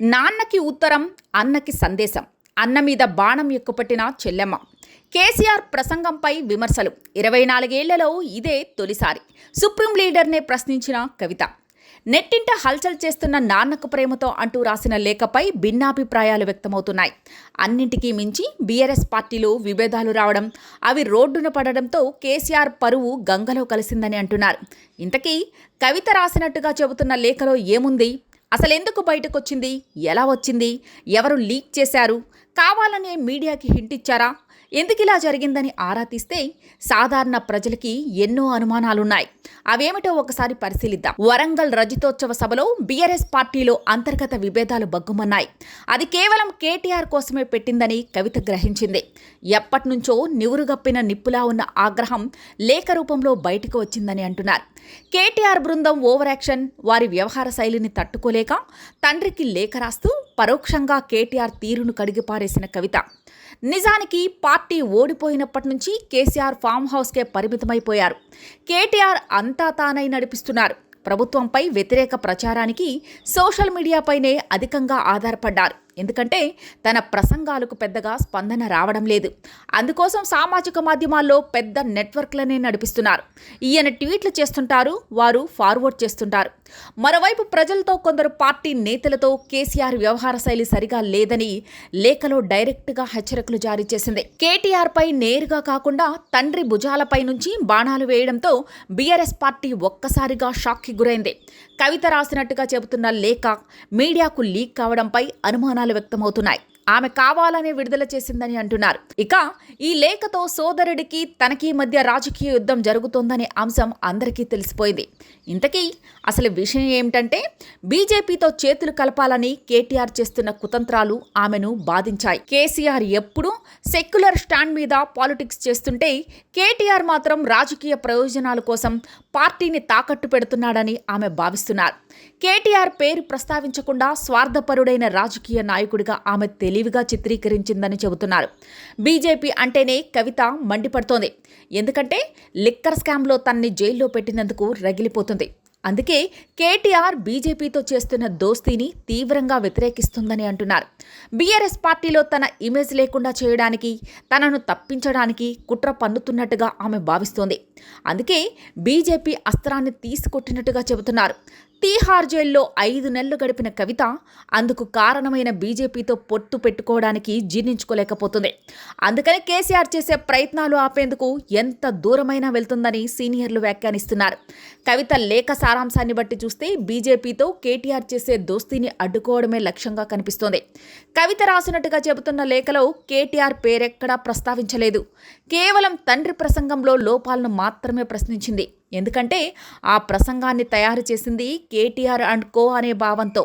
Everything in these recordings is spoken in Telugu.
నాన్నకి ఉత్తరం అన్నకి సందేశం. అన్న మీద బాణం ఎక్కుపట్టిన చెల్లెమ్మ. కేసీఆర్ ప్రసంగంపై విమర్శలు. ఇరవై నాలుగేళ్ళలో ఇదే తొలిసారి. సుప్రీం లీడర్నే ప్రశ్నించిన కవిత. నెట్టింట హల్చల్ చేస్తున్న నాన్నకు ప్రేమతో అంటూ రాసిన లేఖపై భిన్నాభిప్రాయాలు వ్యక్తమవుతున్నాయి. అన్నింటికీ మించి బీఆర్ఎస్ పార్టీలో విభేదాలు రావడం అవి రోడ్డున పడడంతో కేసీఆర్ పరువు గంగలో కలిసిందని అంటున్నారు. ఇంతకీ కవిత రాసినట్టుగా చెబుతున్న లేఖలో ఏముంది? అసలెందుకు బయటకొచ్చింది? ఎలా వచ్చింది? ఎవరు లీక్ చేశారు? కావాలనే మీడియాకి హింట్ ఇచ్చారా? ఎందుకు ఇలా జరిగిందని ఆరా తీస్తే సాధారణ ప్రజలకి ఎన్నో అనుమానాలున్నాయి. అవేమిటో ఒకసారి పరిశీలిద్దాం. వరంగల్ రజతోత్సవ సభలో బీఆర్ఎస్ పార్టీలో అంతర్గత విభేదాలు బగ్గుమన్నాయి అది కేవలం కేటీఆర్ కోసమే పెట్టిందని కవిత గ్రహించింది. ఎప్పటినుంచో నివురుగప్పిన నిప్పులా ఉన్న ఆగ్రహం లేఖ రూపంలో బయటకు వచ్చిందని అంటున్నారు. కేటీఆర్ బృందం ఓవర్ యాక్షన్ వారి వ్యవహార శైలిని తట్టుకోలేక తండ్రికి లేఖ రాస్తూ పరోక్షంగా కేటీఆర్ తీరును కడిగిపారేసిన కవిత. నిజానికి పార్టీ ఓడిపోయినప్పటి నుంచి కేసీఆర్ ఫామ్ హౌస్కే పరిమితమైపోయారు. కేటీఆర్ అంతా తానై నడిపిస్తున్నారు. ప్రభుత్వంపై వ్యతిరేక ప్రచారానికి సోషల్ మీడియాపైనే అధికంగా ఆధారపడ్డారు. ఎందుకంటే తన ప్రసంగాలకు పెద్దగా స్పందన రావడం లేదు. అందుకోసం సామాజిక మాధ్యమాల్లో పెద్ద నెట్వర్క్లనే నడిపిస్తున్నారు. ఈయన ట్వీట్లు చేస్తుంటారు వారు ఫార్వర్డ్ చేస్తుంటారు. మరోవైపు ప్రజలతో కొందరు పార్టీ నేతలతో కేసీఆర్ వ్యవహార శైలి సరిగా లేదని లేఖలో డైరెక్ట్గా హెచ్చరికలు జారీ చేసింది. కేటీఆర్పై నేరుగా కాకుండా తండ్రి భుజాలపై నుంచి బాణాలు వేయడంతో బీఆర్ఎస్ పార్టీ ఒక్కసారిగా షాక్కి గురైంది. కవిత రాసినట్టుగా చెబుతున్న లేఖ మీడియాకు లీక్ కావడంపై అనుమానాలు వ్యక్తమవుతున్నాయి. ఆమె కావాలనే విడుదల చేసిందని అంటున్నారు. ఇక ఈ లేఖతో సోదరుడికి తనకి మధ్య రాజకీయ యుద్ధం జరుగుతోందనే అంశం అందరికీ తెలిసిపోయింది. ఇంతకీ అసలు విషయం ఏమిటంటే బీజేపీతో చేతులు కలపాలని కేటీఆర్ చేస్తున్న కుతంత్రాలు ఆమెను బాధించాయి. కేసీఆర్ ఎప్పుడూ సెక్యులర్ స్టాండ్ మీద పాలిటిక్స్ చేస్తుంటే కేటీఆర్ మాత్రం రాజకీయ ప్రయోజనాల కోసం పార్టీని తాకట్టు పెడుతున్నాడని ఆమె భావిస్తున్నారు. కేటీఆర్ పేరు ప్రస్తావించకుండా స్వార్థపరుడైన రాజకీయ నాయకుడిగా ఆమె తెలివిగా చిత్రీకరించిందని చెబుతున్నారు. బీజేపీ అంటేనే కవిత మండిపడుతోంది. ఎందుకంటే లిక్కర్ స్కామ్లో తన్ని జైల్లో పెట్టినందుకు రగిలిపోతుంది. అందుకే కేటీఆర్ బీజేపీతో చేస్తున్న దోస్తీని తీవ్రంగా వ్యతిరేకిస్తుందని అంటున్నారు. బీఆర్ఎస్ పార్టీలో తన ఇమేజ్ లేకుండా చేయడానికి తనను తప్పించడానికి కుట్ర పన్నుతున్నట్టుగా ఆమె భావిస్తోంది. అందుకే బీజేపీ అస్త్రాన్ని తీసుకొట్టినట్టుగా చెబుతున్నారు. తీహార్ జైల్లో ఐదు నెలలు గడిపిన కవిత అందుకు కారణమైన బీజేపీతో పొట్టు పెట్టుకోవడానికి జీర్ణించుకోలేకపోతుంది. అందుకని కేసీఆర్ చేసే ప్రయత్నాలు ఆపేందుకు ఎంత దూరమైనా వెళ్తుందని సీనియర్లు వ్యాఖ్యానిస్తున్నారు. కవిత లేఖ సారాంశాన్ని బట్టి చూస్తే బీజేపీతో కేటీఆర్ చేసే దోస్తీని అడ్డుకోవడమే లక్ష్యంగా కనిపిస్తోంది. కవిత రాసినట్టుగా చెబుతున్న లేఖలో కేటీఆర్ పేరెక్కడా ప్రస్తావించలేదు. కేవలం తండ్రి ప్రసంగంలో లోపాలను మాత్రమే ప్రశ్నించింది. ఎందుకంటే ఆ ప్రసంగాన్ని తయారు చేసింది కేటీఆర్ అండ్ కో అనే భావంతో.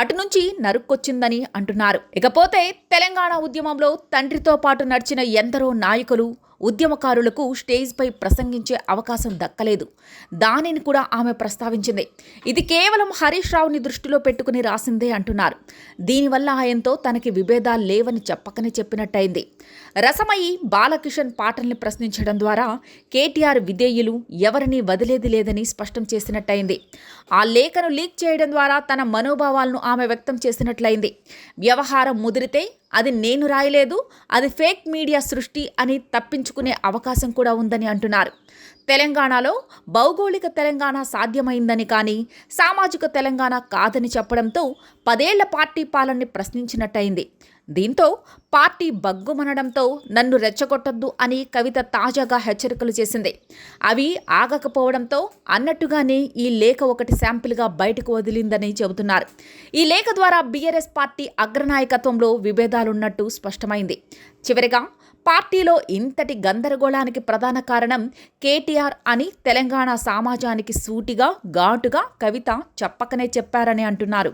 అటు నుంచి నరుక్కొచ్చిందని అంటున్నారు. ఇకపోతే తెలంగాణ ఉద్యమంలో తండ్రితో పాటు నడిచిన ఎందరో నాయకులు ఉద్యమకారులకు స్టేజ్పై ప్రసంగించే అవకాశం దక్కలేదు. దానిని కూడా ఆమె ప్రస్తావించింది. ఇది కేవలం హరీష్ రావుని దృష్టిలో పెట్టుకుని రాసిందే అంటున్నారు. దీనివల్ల ఆయనతో తనకి విభేదాలు లేవని చెప్పకనే చెప్పినట్టయింది. రసమయి బాలకిషన్ పాటల్ని ప్రశ్నించడం ద్వారా కేటీఆర్ విధేయులు ఎవరిని వదిలేది లేదని స్పష్టం చేసినట్టయింది. ఆ లేఖను లీక్ చేయడం ద్వారా తన మనోభావాలను ఆమె వ్యక్తం చేసినట్లయింది. వ్యవహారం ముదిరితే అది నేను రాయలేదు అది ఫేక్ మీడియా సృష్టి అని తప్పించుకునే అవకాశం కూడా ఉందని అంటున్నారు. తెలంగాణలో భౌగోళిక తెలంగాణ సాధ్యమైందని కానీ సామాజిక తెలంగాణ కాదని చెప్పడంతో పదేళ్ళ పార్టీ పాలనని ప్రశ్నించినట్టయింది. దీంతో పార్టీ బగ్గుమనడంతో నన్ను రెచ్చగొట్టద్దు అని కవిత తాజాగా హెచ్చరికలు చేసింది. అవి ఆగకపోవడంతో అన్నట్టుగానే ఈ లేఖ ఒకటి శాంపిల్గా బయటకు వదిలిందని చెబుతున్నారు. ఈ లేఖ ద్వారా బీఆర్ఎస్ పార్టీ అగ్రనాయకత్వంలో విభేదాలున్నట్టు స్పష్టమైంది. చివరిగా పార్టీలో ఇంతటి గందరగోళానికి ప్రధాన కారణం కేటీఆర్ అని తెలంగాణ సమాజానికి సూటిగా ఘాటుగా కవిత చెప్పకనే చెప్పారని అంటున్నారు.